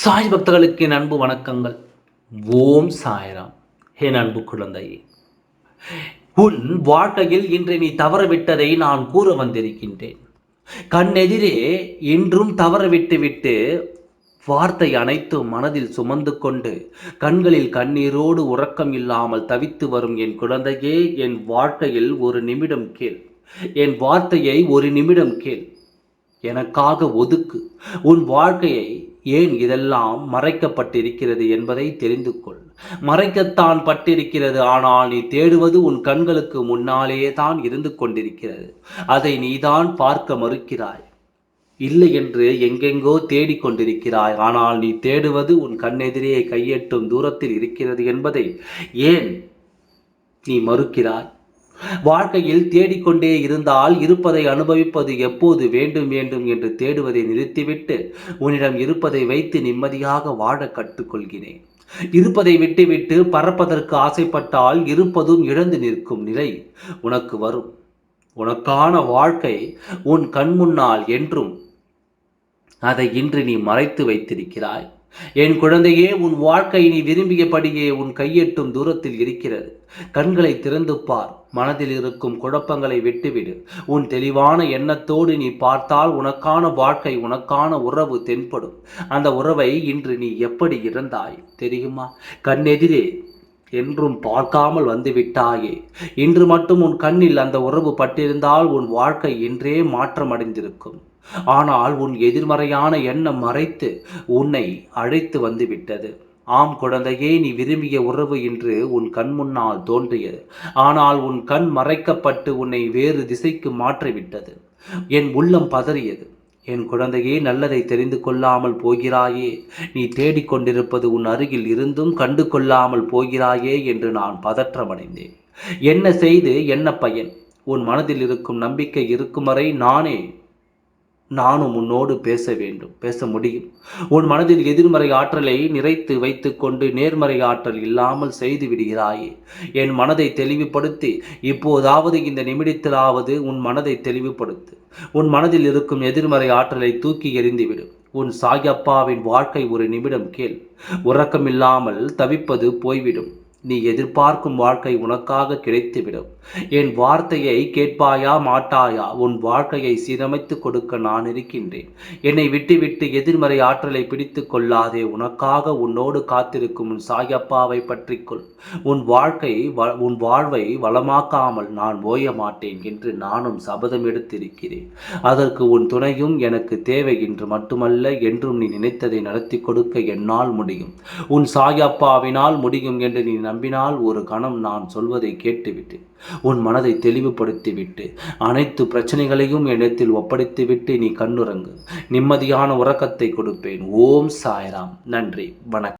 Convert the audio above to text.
சாய் பக்தர்களுக்கு என் அன்பு வணக்கங்கள். ஓம் சாய்ராம். என் அன்பு குழந்தையே உன் வாழ்க்கையில் இன்று நீ தவறவிட்டதை நான் கூற வந்திருக்கின்றேன். கண்ணெதிரே இன்றும் தவறவிட்டு விட்டு வார்த்தை அனைத்தும் மனதில் சுமந்து கொண்டு கண்களில் கண்ணீரோடு உறக்கம் இல்லாமல் தவித்து வரும் என் குழந்தையே என் வாழ்க்கையில் ஒரு நிமிடம் கேள். என் வார்த்தையை ஒரு நிமிடம் கேள். எனக்காக ஒதுக்கு. உன் வாழ்க்கையை ஏன் இதெல்லாம் மறைக்கப்பட்டிருக்கிறது என்பதை தெரிந்து கொள். மறைக்கத்தான் பட்டிருக்கிறது ஆனால் நீ தேடுவது உன் கண்களுக்கு முன்னாலேயே தான் இருந்து கொண்டிருக்கிறது. அதை நீதான் பார்க்க மறுக்கிறாய். இல்லை என்று எங்கெங்கோ தேடிக்கொண்டிருக்கிறாய் ஆனால் நீ தேடுவது உன் கண்ணெதிரே கையெட்டும் தூரத்தில் இருக்கிறது என்பதை ஏன் நீ மறுக்கிறாய்? வாழ்க்கையில் தேடிக்கொண்டே இருந்தால் இருப்பதை அனுபவிப்பது எப்போது வேண்டும் வேண்டும் என்று தேடுவதை நிறுத்திவிட்டு உன்னிடம் இருப்பதை வைத்து நிம்மதியாக வாழ கற்றுக்கொள்கிறேன். இருப்பதை விட்டுவிட்டு பறப்பதற்கு ஆசைப்பட்டால் இருப்பதும் இழந்து நிற்கும் நிலை உனக்கு வரும். உனக்கான வாழ்க்கை உன் கண்முன்னால் என்றும் அதை இன்று நீ மறைத்து வைத்திருக்கிறாய். என் குழந்தையே உன் வாழ்க்கை நீ விரும்பியபடியே உன் கையெட்டும் தூரத்தில் இருக்கிறது. கண்களை திறந்து பார் மனதில் இருக்கும் குழப்பங்களை விட்டுவிடு. உன் தெளிவான எண்ணத்தோடு நீ பார்த்தால் உனக்கான வாழ்க்கை உனக்கான உறவு தென்படும். அந்த உறவை இன்று நீ எப்படி இருந்தாய் தெரியுமா? கண்ணெதிரே என்றும் பார்க்காமல் வந்து விட்டாயே இன்று மட்டும் உன் கண்ணில் அந்த உறவு பட்டிருந்தால் உன் வாழ்க்கை இன்றே மாற்றமடைந்திருக்கும். ஆனால் உன் எதிர்மறையான எண்ணம் மறைத்து உன்னை அழைத்து வந்து விட்டது ஆம் குழந்தையே நீ விரும்பிய உறவு என்று உன் கண் முன்னால் தோன்றியது. ஆனால் உன் கண் மறைக்கப்பட்டு உன்னை வேறு திசைக்கு மாற்றிவிட்டது. என் உள்ளம் பதறியது. என் குழந்தையே நல்லதை தெரிந்து கொள்ளாமல் போகிறாயே. நீ தேடிக்கொண்டிருப்பது உன் அருகில் இருந்தும் கண்டு கொள்ளாமல் போகிறாயே என்று நான் பதற்றமடைந்தேன். என்ன செய்து என்ன பயன்? உன் மனதில் இருக்கும் நம்பிக்கை இருக்கும் வரை நானே நானும் உன்னோடு பேச வேண்டும். பேச முடியும். உன் மனதில் எதிர்மறை ஆற்றலை நிறைத்து வைத்துக்கொண்டு நேர்மறை ஆற்றல் இல்லாமல் செய்து விடுகிறாயே. என் மனதை தெளிவுபடுத்தி இப்போதாவது இந்த நிமிடத்திலாவது உன் மனதை தெளிவுபடுத்து. உன் மனதில் இருக்கும் எதிர்மறை ஆற்றலை தூக்கி எறிந்துவிடும் உன் சாயப்பாவின் வாழ்க்கை ஒரு நிமிடம் கேள். உறக்கமில்லாமல் தவிப்பது போய்விடும். நீ எதிர்பார்க்கும் வாழ்க்கை உனக்காக கிடைத்துவிடும். என் வார்த்தையை கேட்பாயா மாட்டாயா? உன் வாழ்க்கையை சீரமைத்து கொடுக்க நான் இருக்கின்றேன். என்னை விட்டுவிட்டு எதிர்மறை ஆற்றலை பிடித்து கொள்ளாதே. உனக்காக உன்னோடு காத்திருக்கும் உன் சாயப்பாவை பற்றிக்கொள். உன் வாழ்க்கை உன் வாழ்வை வளமாக்காமல் நான் ஓய மாட்டேன் என்று நானும் சபதம் எடுத்திருக்கிறேன். அதற்கு உன் துணையும் எனக்கு தேவை என்று மட்டுமல்ல என்றும் நீ நினைத்ததை நடத்தி கொடுக்க என்னால் முடியும். உன் சாயப்பாவினால் முடியும் என்று நீ நம்பினால் ஒரு கணம் நான் சொல்வதை கேட்டுவிட்டு உன் மனதை தெளிவுபடுத்திவிட்டு அனைத்து பிரச்சனைகளையும் என்னிடத்தில் ஒப்படைத்துவிட்டு நீ கண்ணுறங்கு. நிம்மதியான உறக்கத்தை கொடுப்பேன். ஓம் சாய்ராம். நன்றி. வணக்கம்.